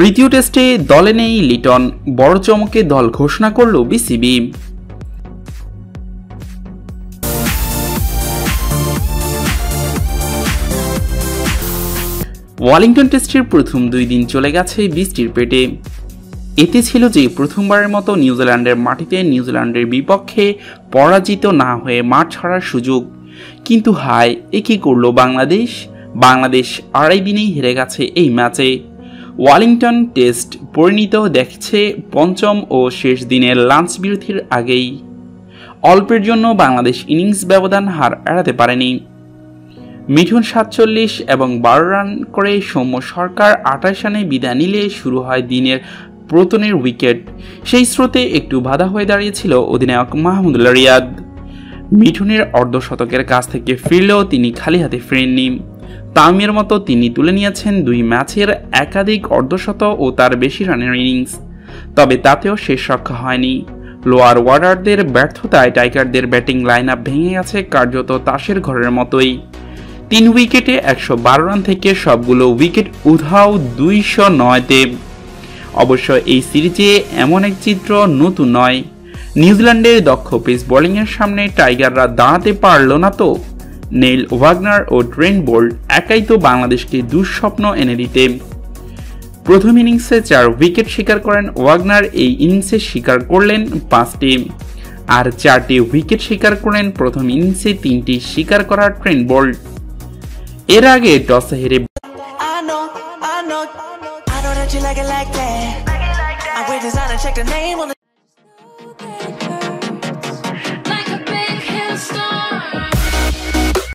তৃতীয় টেস্টে দলে নেই লিটন, বড় চমকে দল ঘোষণা করল বিসিবি। ওয়ালিংটন টেস্টের প্রথম দুই দিন চলে গেছে বৃষ্টির পেটে। এতে ছিল যে প্রথমবারের মতো নিউজিল্যান্ডের মাটিতে নিউজিল্যান্ডের বিপক্ষে পরাজিত না হয়ে মাঠ ছাড়ার সুযোগ। কিন্তু হায়, এ কী করল বাংলাদেশ? বাংলাদেশ আড়াই দিনেই হেরে গেছে এই ম্যাচে। ওয়ালিংটন টেস্ট পরিণত দেখছে পঞ্চম ও শেষ দিনের লাঞ্চ বিরতির আগেই। অল্পের জন্য বাংলাদেশ ইনিংস ব্যবধান হার এড়াতে পারেনি। মিঠুন সাতচল্লিশ এবং বারো রান করে সৌম্য সরকার আঠাশ রানে বিদায় নিলে শুরু হয় দিনের প্রতনের উইকেট। সেই স্রোতে একটু বাধা হয়ে দাঁড়িয়েছিল অধিনায়ক মাহমুদুল্লাহ রিয়াদ। মিঠুনের অর্ধশতকের কাছ থেকে ফিরলেও তিনি খালি হাতে ফিরেননি। তামিমের মতো তিনি তুলে নিয়েছেন দুই ম্যাচের একাধিক অর্ধশত ও তার বেশি রানের ইনিংস। তবে তাতেও শেষ রক্ষা হয়নি। লোয়ার ওয়ার্ডারদের ব্যর্থতায় টাইগারদের ব্যাটিং লাইন আপ ভেঙে গেছে কার্যত তাসের ঘরের মতোই। তিন উইকেটে একশো বারো রান থেকে সবগুলো উইকেট উধাও দুইশো নয়তে। অবশ্য এই সিরিজে এমন এক চিত্র নতুন নয়। নিউজিল্যান্ডের দক্ষ পেস বোলিংয়ের সামনে টাইগাররা দাঁড়াতে পারল না তো। নেইল ওয়াগনার ও ট্রেন্ট বোল্ট একাই তো বাংলাদেশকে দুঃস্বপ্ন এনে দিতে। প্রথম ইনিংসে চার উইকেট শিকার করেন ওয়াগনার, এই ইনিংসে শিকার করলেন পাঁচটি। আর চারটি উইকেট শিকার করেন প্রথম ইনিংসে তিনটি শিকার করা ট্রেন্ট বোল্ট। এর আগে টসে হেরে